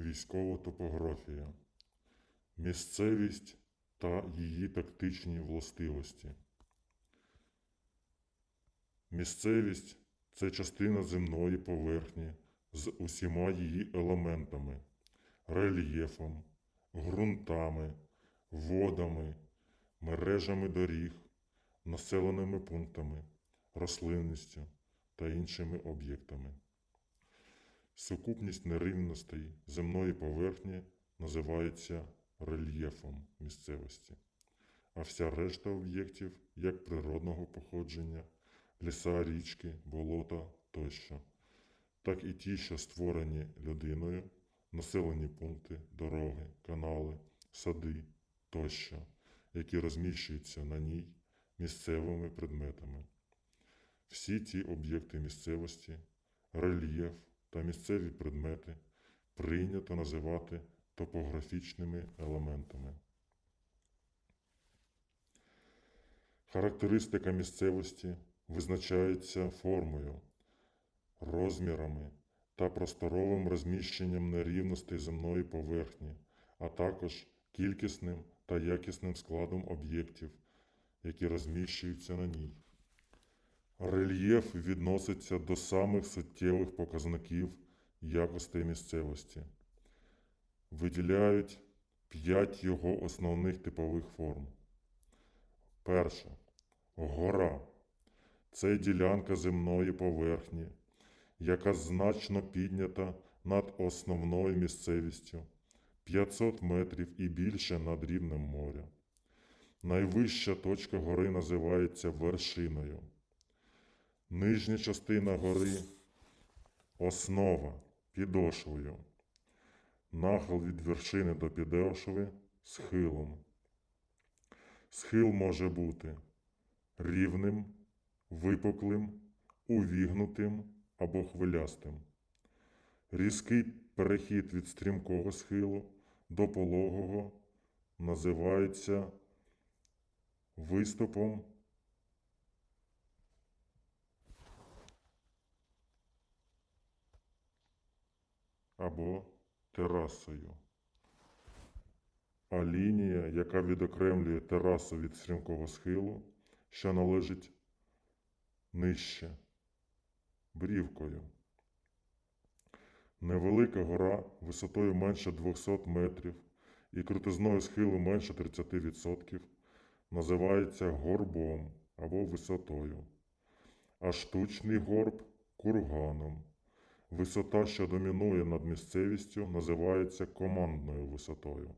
Військова топографія. Місцевість та її тактичні властивості. Місцевість це частина земної поверхні з усіма її елементами, рельєфом, ґрунтами, водами, мережами доріг, населеними пунктами, рослинністю та іншими об'єктами. Сукупність нерівностей земної поверхні називається рельєфом місцевості, а вся решта об'єктів як природного походження, ліса, річки, болота тощо, так і ті, що створені людиною, населені пункти, дороги, канали, сади тощо, які розміщуються на ній місцевими предметами. Всі ці об'єкти місцевості, рельєф та місцеві предмети прийнято називати топографічними елементами. Характеристика місцевості визначається формою, розмірами та просторовим розміщенням нерівностей земної поверхні, а також кількісним та якісним складом об'єктів, які розміщуються на ній. Рельєф відноситься до самих суттєвих показників якостей місцевості. Виділяють п'ять його основних типових форм. Перша гора це ділянка земної поверхні, яка значно піднята над основною місцевістю 500 метрів і більше над рівнем моря. Найвища точка гори називається вершиною. Нижня частина гори основа підошвою. Нахил від вершини до підошви схилом. Схил може бути рівним, випуклим, увігнутим або хвилястим. Різкий перехід від стрімкого схилу до пологого називається виступом або терасою. А лінія, яка відокремлює терасу від стрімкого схилу, що належить нижче, брівкою. Невелика гора висотою менше 200 метрів і крутизною схилу менше 30% називається горбом або висотою, а штучний горб курганом. Висота, що домінує над місцевістю, називається командною висотою.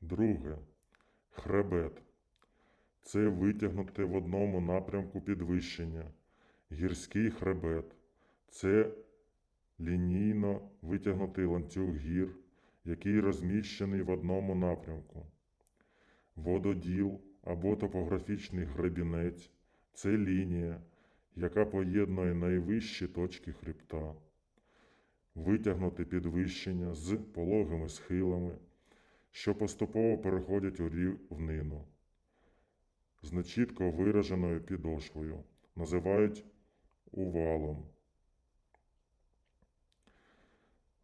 Друге. Хребет. Це витягнуте в одному напрямку підвищення. Гірський хребет це лінійно витягнутий ланцюг гір, який розміщений в одному напрямку. Вододіл або топографічний гребінець це лінія, яка поєднує найвищі точки хребта, витягнути підвищення з пологими схилами, що поступово переходять у рівнину. З нечітко вираженою підошвою називають увалом.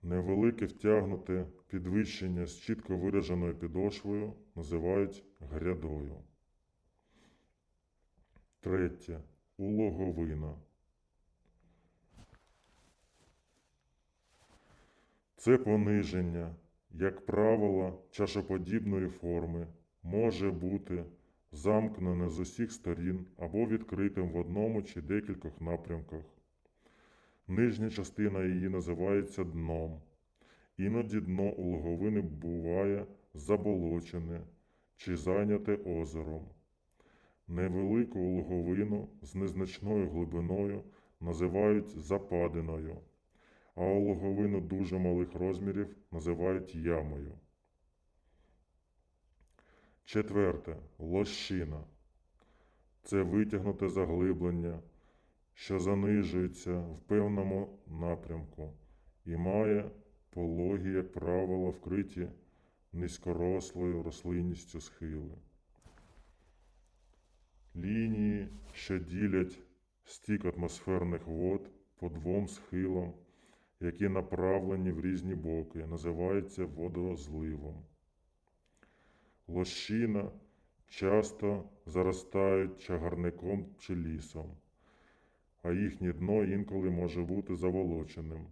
Невелике втягнуте підвищення з чітко вираженою підошвою називають грядою. Третє. Улоговина. Це пониження, як правило, чашоподібної форми, може бути замкнене з усіх сторін або відкритим в одному чи декількох напрямках. Нижня частина її називається дном. Іноді дно улоговини буває заболочене чи зайняте озером. Невелику улоговину з незначною глибиною називають западиною, а улоговину дуже малих розмірів називають ямою. Четверте. Лощина. Це витягнуте заглиблення, що занижується в певному напрямку і має пологі, як правило, вкриті низькорослою рослинністю схили. Лінії, що ділять стік атмосферних вод по двом схилам, які направлені в різні боки, називається водозливом. Лощина часто заростають чагарником чи лісом, а їхнє дно інколи може бути заволоченим.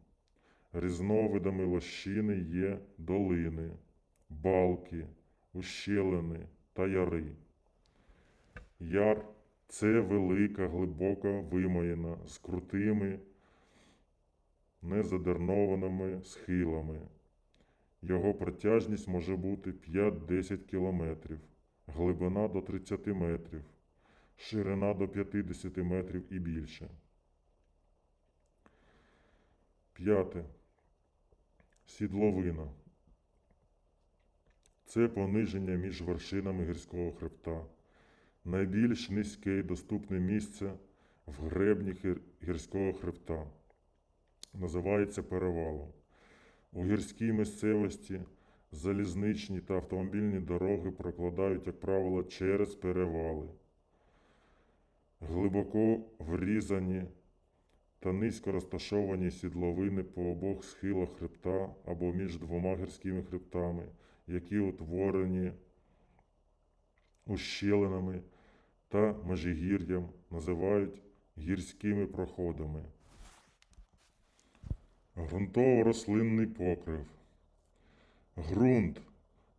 Різновидами лощини є долини, балки, ущелини та яри. Яр це велика, глибока вимоїна з крутими, незадернованими схилами. Його протяжність може бути 5-10 кілометрів, глибина до 30 метрів, ширина до 50 метрів і більше. П'яте. Сідловина. Це пониження між вершинами гірського хребта. Найбільш низьке і доступне місце в гребні гірського хребта. Називається перевалом. У гірській місцевості залізничні та автомобільні дороги прокладають, як правило, через перевали. Глибоко врізані та низько розташовані сідловини по обох схилах хребта або між двома гірськими хребтами, які утворені ущелинами та межигір'ям, називають гірськими проходами. Ґрунтово-рослинний покрив. Ґрунт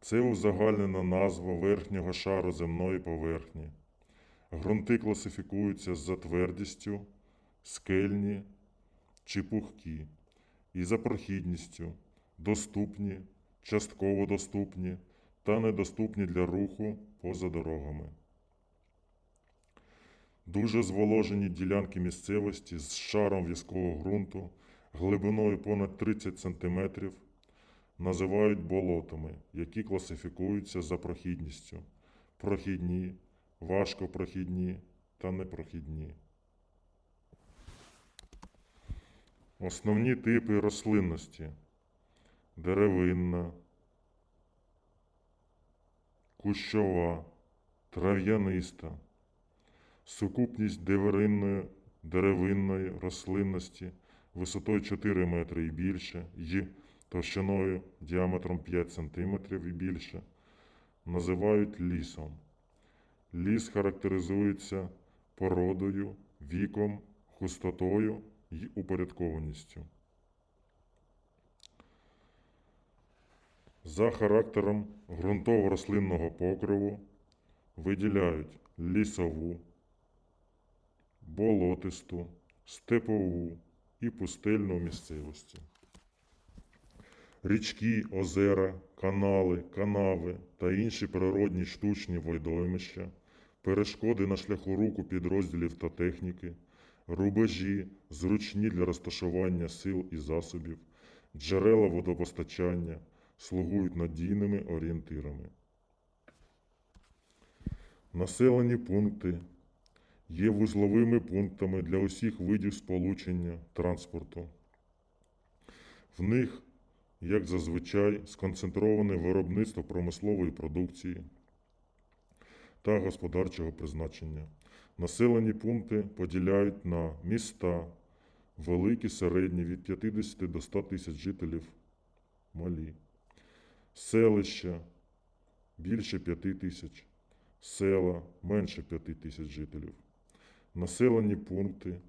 це узагальнена назва верхнього шару земної поверхні. Ґрунти класифікуються за твердістю, скельні чи пухкі, і за прохідністю, доступні, частково доступні та недоступні для руху поза дорогами. Дуже зволожені ділянки місцевості з шаром в'язкого ґрунту глибиною понад 30 см називають болотами, які класифікуються за прохідністю: прохідні, важкопрохідні та непрохідні. Основні типи рослинності деревинна, кущова, трав'яниста, сукупність деверинної, деревинної рослинності висотою 4 метри і більше, й товщиною діаметром 5 см і більше, називають лісом. Ліс характеризується породою, віком, густотою й упорядкованістю. За характером ґрунтово-рослинного покриву виділяють лісову, болотисту, степову і пустельну місцевості. Річки, озера, канали, канави та інші природні штучні водоймища, перешкоди на шляху руху підрозділів та техніки, рубежі, зручні для розташування сил і засобів, джерела водопостачання слугують надійними орієнтирами. Населені пункти є вузловими пунктами для усіх видів сполучення транспорту. В них, як зазвичай, сконцентроване виробництво промислової продукції та господарчого призначення. Населені пункти поділяють на міста, великі, середні від 50 до 100 тисяч жителів, малі, селища більше 5 тисяч, села менше 5 тисяч жителів, населені пункти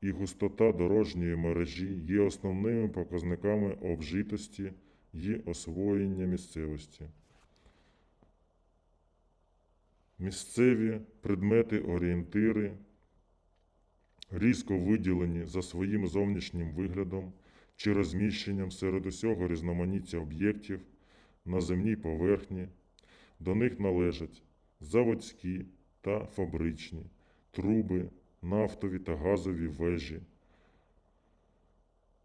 і густота дорожньої мережі є основними показниками обжитості і освоєння місцевості. Місцеві предмети орієнтири різко виділені за своїм зовнішнім виглядом чи розміщенням серед усього різноманіття об'єктів на земній поверхні. До них належать заводські та фабричні, труби, нафтові та газові вежі,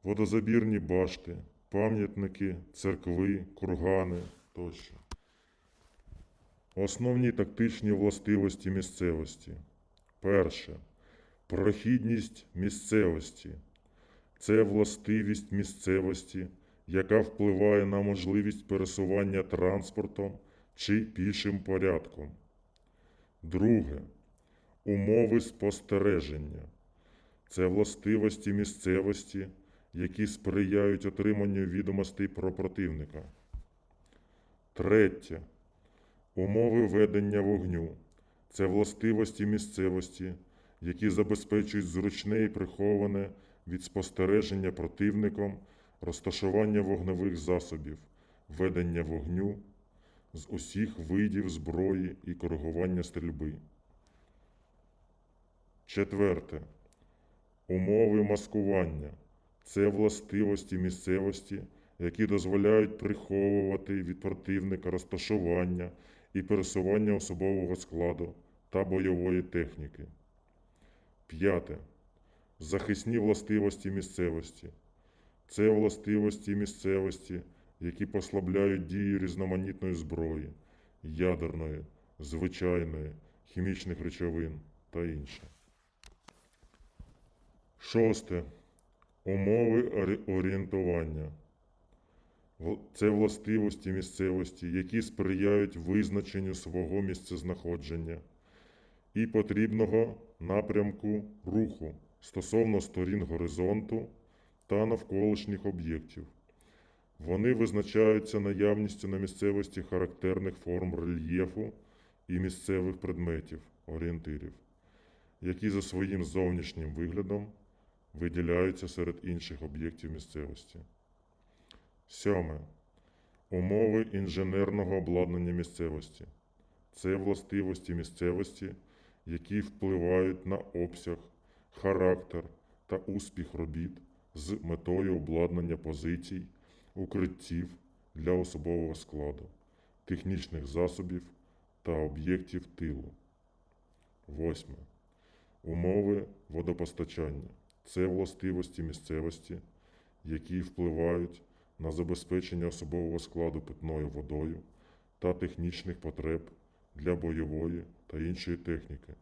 водозабірні башти, пам'ятники, церкви, кургани тощо. Основні тактичні властивості місцевості. Перше. Прохідність місцевості. Це властивість місцевості, яка впливає на можливість пересування транспортом чи пішим порядком. Друге. Умови спостереження. Це властивості місцевості, які сприяють отриманню відомостей про противника. Третє. Умови ведення вогню це властивості місцевості, які забезпечують зручне і приховане від спостереження противником розташування вогневих засобів, ведення вогню з усіх видів зброї і коригування стрільби. Четверте. Умови маскування це властивості місцевості, які дозволяють приховувати від противника розташування і пересування особового складу та бойової техніки. П'яте. Захисні властивості місцевості. Це властивості місцевості, які послабляють дію різноманітної зброї, ядерної, звичайної, хімічних речовин та інше. Шосте. Умови орієнтування. Це властивості місцевості, які сприяють визначенню свого місцезнаходження і потрібного напрямку руху стосовно сторін горизонту та навколишніх об'єктів. Вони визначаються наявністю на місцевості характерних форм рельєфу і місцевих предметів, орієнтирів, які за своїм зовнішнім виглядом виділяються серед інших об'єктів місцевості. Сьоме. Умови інженерного обладнання місцевості. Це властивості місцевості, які впливають на обсяг, характер та успіх робіт з метою обладнання позицій, укриттів для особового складу, технічних засобів та об'єктів тилу. Восьме. Умови водопостачання це властивості місцевості, які впливають на забезпечення особового складу питною водою та технічних потреб для бойової та іншої техніки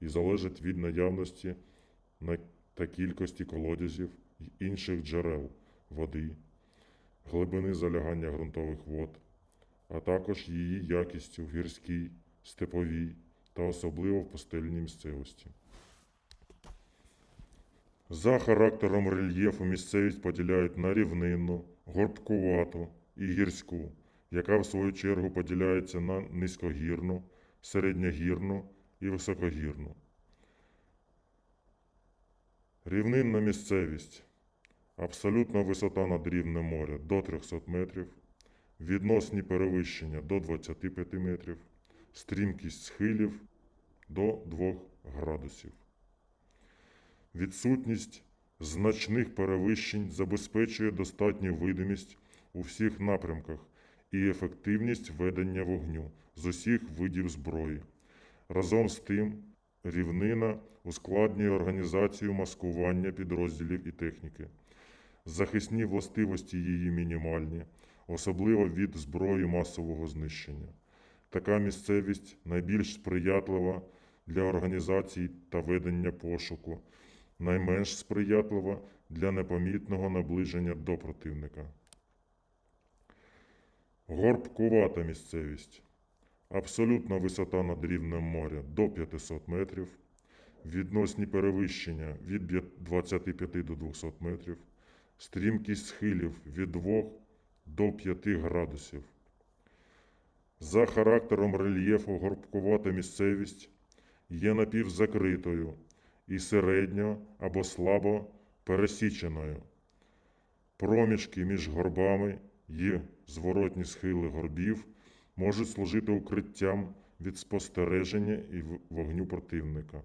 і залежать від наявності на- та кількості колодязів й інших джерел води, глибини залягання ґрунтових вод, а також її якістю в гірській, степовій та особливо в пустельній місцевості. За характером рельєфу місцевість поділяють на рівнинну, горбкувату і гірську, яка в свою чергу поділяється на низькогірну, середньогірну і високогірну. Рівнинна місцевість. Абсолютна висота над рівнем моря до 300 метрів, відносні перевищення до 25 метрів, стрімкість схилів до 2 градусів. Відсутність значних перевищень забезпечує достатню видимість у всіх напрямках і ефективність ведення вогню з усіх видів зброї. Разом з тим, рівнина ускладнює організацію маскування підрозділів і техніки. Захисні властивості її мінімальні, особливо від зброї масового знищення. Така місцевість найбільш сприятлива для організації та ведення пошуку, найменш сприятлива для непомітного наближення до противника. Горбкувата місцевість. Абсолютна висота над рівнем моря до 500 метрів, відносні перевищення від 25 до 200 метрів, стрімкість схилів від 2 до 5 градусів. За характером рельєфу горбкувата місцевість є напівзакритою і середньо або слабо пересіченою. Проміжки між горбами і зворотні схили горбів можуть служити укриттям від спостереження і вогню противника.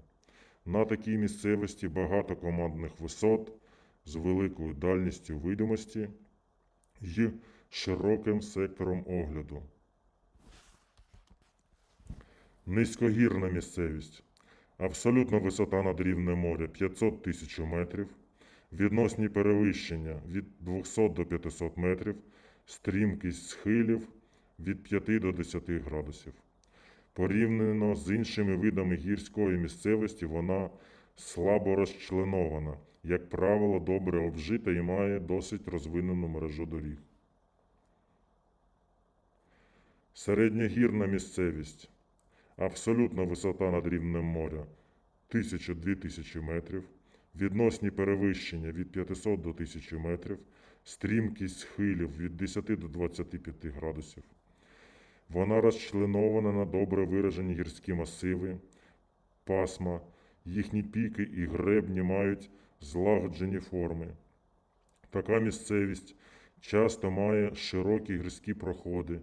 На такій місцевості багато командних висот з великою дальністю видимості і широким сектором огляду. Низькогірна місцевість. Абсолютна висота над рівнем моря 500 тисяч метрів, відносні перевищення від 200 до 500 метрів, стрімкість схилів від 5 до 10 градусів. Порівняно з іншими видами гірської місцевості, вона слабо розчленована, як правило, добре обжита і має досить розвинену мережу доріг. Середньогірна місцевість. Абсолютна висота над рівнем моря 1000-2000 метрів, відносні перевищення від 500 до 1000 метрів, стрімкість схилів від 10 до 25 градусів. Вона розчленована на добре виражені гірські масиви, пасма, їхні піки і гребні мають злагоджені форми. Така місцевість часто має широкі гірські проходи,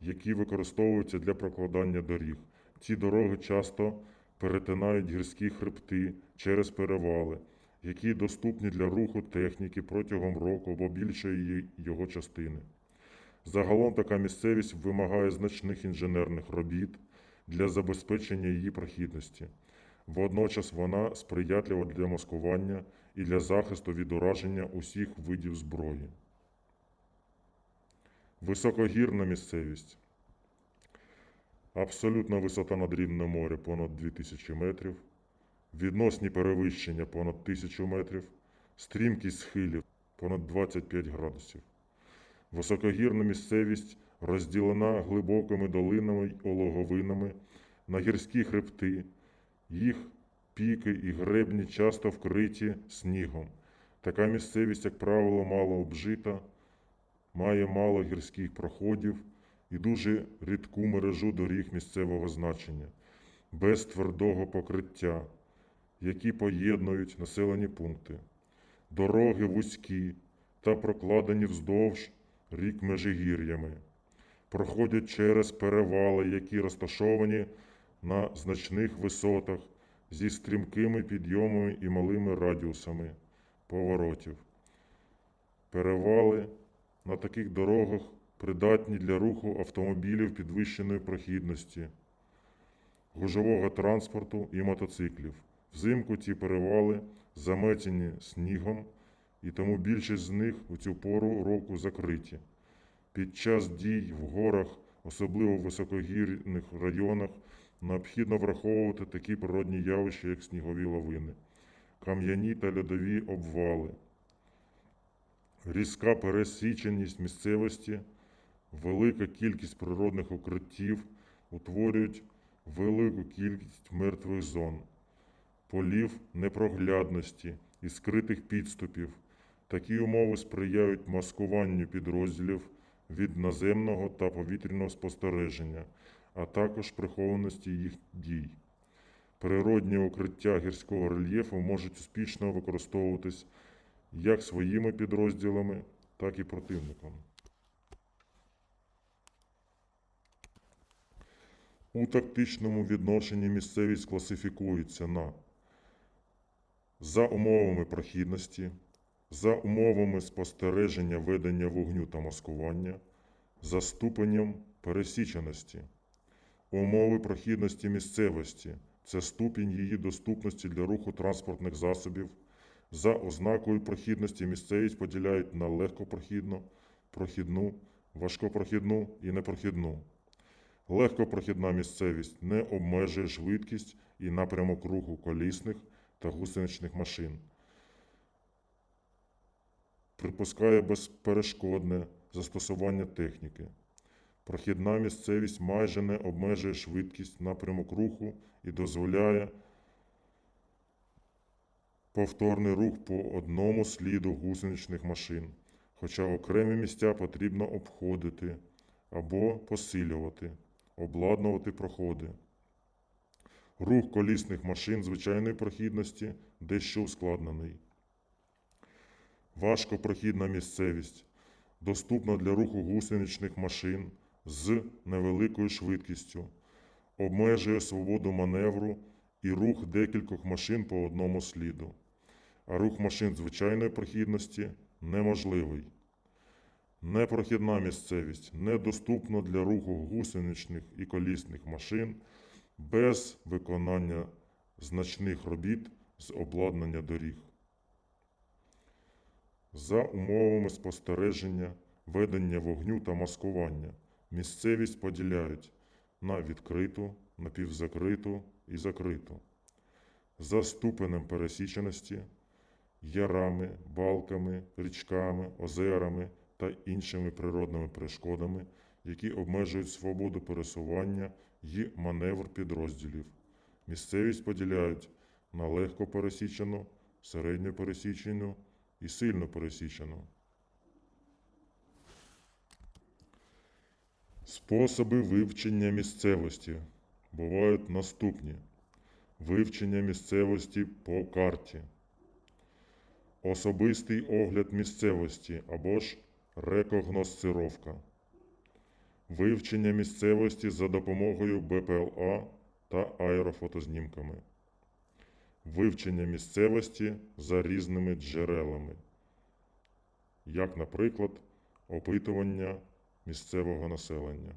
які використовуються для прокладання доріг. Ці дороги часто перетинають гірські хребти через перевали, які доступні для руху техніки протягом року або більшої його частини. Загалом така місцевість вимагає значних інженерних робіт для забезпечення її прохідності. Водночас вона сприятлива для маскування і для захисту від ураження усіх видів зброї. Високогірна місцевість. Абсолютна висота над рівнем моря понад 2000 метрів, відносні перевищення понад 1000 метрів, стрімкість схилів понад 25 градусів. Високогірна місцевість розділена глибокими долинами й ологовинами на гірські хребти. Їх піки і гребні часто вкриті снігом. Така місцевість, як правило, мало обжита, має мало гірських проходів і дуже рідку мережу доріг місцевого значення, без твердого покриття, які поєднують населені пункти. Дороги вузькі та прокладені вздовж рік межигір'ями, проходять через перевали, які розташовані на значних висотах зі стрімкими підйомами і малими радіусами поворотів. Перевали на таких дорогах придатні для руху автомобілів підвищеної прохідності, гужового транспорту і мотоциклів. Взимку ці перевали заметені снігом, і тому більшість з них у цю пору року закриті. Під час дій в горах, особливо в високогірних районах, необхідно враховувати такі природні явища, як снігові лавини, кам'яні та льодові обвали, різка пересіченість місцевості, велика кількість природних укриттів утворюють велику кількість мертвих зон, полів непроглядності і скритих підступів. Такі умови сприяють маскуванню підрозділів від наземного та повітряного спостереження, а також прихованості їх дій. Природні укриття гірського рельєфу можуть успішно використовуватись як своїми підрозділами, так і противником. У тактичному відношенні місцевість класифікується на за умовами прохідності, за умовами спостереження ведення вогню та маскування, за ступенем пересіченості. Умови прохідності місцевості це ступінь її доступності для руху транспортних засобів. За ознакою прохідності місцевість поділяють на легкопрохідну, прохідну, важкопрохідну і непрохідну. Легкопрохідна місцевість не обмежує швидкість і напрямок руху колісних та гусеничних машин. Припускає безперешкодне застосування техніки. Прохідна місцевість майже не обмежує швидкість, напрямок руху і дозволяє повторний рух по одному сліду гусеничних машин, хоча окремі місця потрібно обходити або посилювати, обладнувати проходи. Рух колісних машин звичайної прохідності дещо ускладнений. Важкопрохідна місцевість доступна для руху гусеничних машин з невеликою швидкістю, обмежує свободу маневру і рух декількох машин по одному сліду, а рух машин звичайної прохідності неможливий. Непрохідна місцевість недоступна для руху гусеничних і колісних машин без виконання значних робіт з обладнання доріг. За умовами спостереження, ведення вогню та маскування місцевість поділяють на відкриту, напівзакриту і закриту. За ступенем пересіченості, ярами, балками, річками, озерами та іншими природними перешкодами, які обмежують свободу пересування і маневр підрозділів. Місцевість поділяють на легко пересічену середньо пересічену і сильно пересічену. Способи вивчення місцевості бувають наступні: вивчення місцевості по карті, особистий огляд місцевості або ж рекогносцировка, вивчення місцевості за допомогою БПЛА та аерофотознімками, вивчення місцевості за різними джерелами, як, наприклад, опитування місцевого населення.